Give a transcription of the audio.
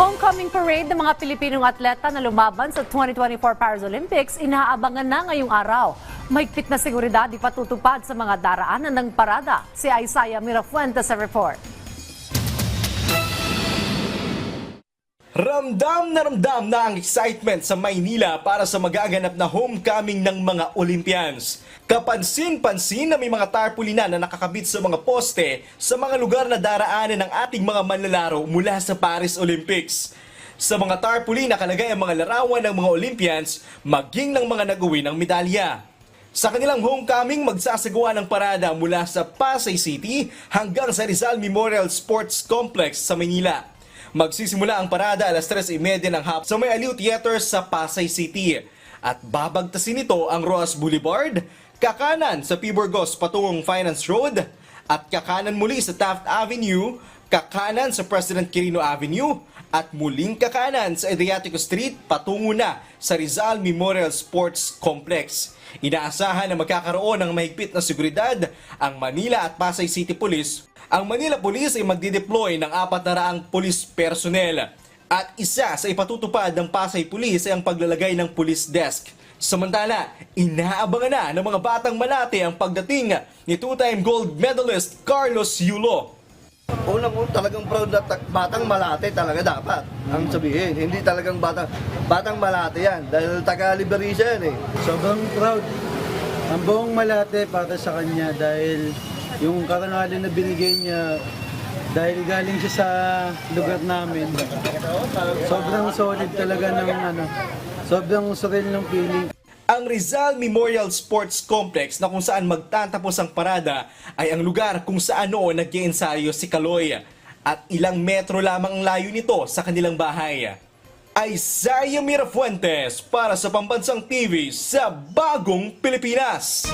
Homecoming parade ng mga Pilipinong atleta na lumaban sa 2024 Paris Olympics inaabangan na ngayong araw. Mahigpit na seguridad ipatutupad sa mga daraanan ng parada. Si Isaiah Mirafuente sa report. Ramdam na ramdam na ang excitement sa Maynila para sa magaganap na homecoming ng mga Olympians. Kapansin-pansin na may mga tarpaulina na nakakabit sa mga poste sa mga lugar na daraanan ng ating mga manlalaro mula sa Paris Olympics. Sa mga tarpaulin nakalagay ang mga larawan ng mga Olympians maging ng mga nag-uwi ng medalya. Sa kanilang homecoming, magsasagawa ng parada mula sa Pasay City hanggang sa Rizal Memorial Sports Complex sa Manila. Magsisimula ang parada alas 3.30 ng hapon sa may Aliw Theater sa Pasay City. At babagtasin nito ang Roas Boulevard, kakanan sa P. Burgos patungong Finance Road, at kakanan muli sa Taft Avenue, kakanan sa President Quirino Avenue, at muling kakanan sa Adriatico Street patungo na sa Rizal Memorial Sports Complex. Inaasahan na magkakaroon ng mahigpit na seguridad ang Manila at Pasay City Police. Ang Manila Police ay magdideploy ng apat na raang police personnel. At isa sa ipatutupad ng Pasay Police ay ang paglalagay ng police desk. Samantala, inaabangan na ng mga batang malate ang pagdating ni two-time gold medalist Carlos Yulo. Unang un talagang proud na ta- batang malate talaga dapat ang sabihin. Hindi talagang batang batang malate yan dahil taga Liberia yan eh. Sobrang proud ang buong Malate para sa kanya dahil yung karangalan na binigay niya dahil galing siya sa lugar namin. Sobrang solid talaga ng ano, sobrang surreal ng feeling. Ang Rizal Memorial Sports Complex na kung saan magtatapos ang parada ay ang lugar kung saan noon nag si Kaloy at ilang metro lamang ang layo nito sa kanilang bahay. Isaiah Mirafuentes para sa Pambansang TV sa Bagong Pilipinas.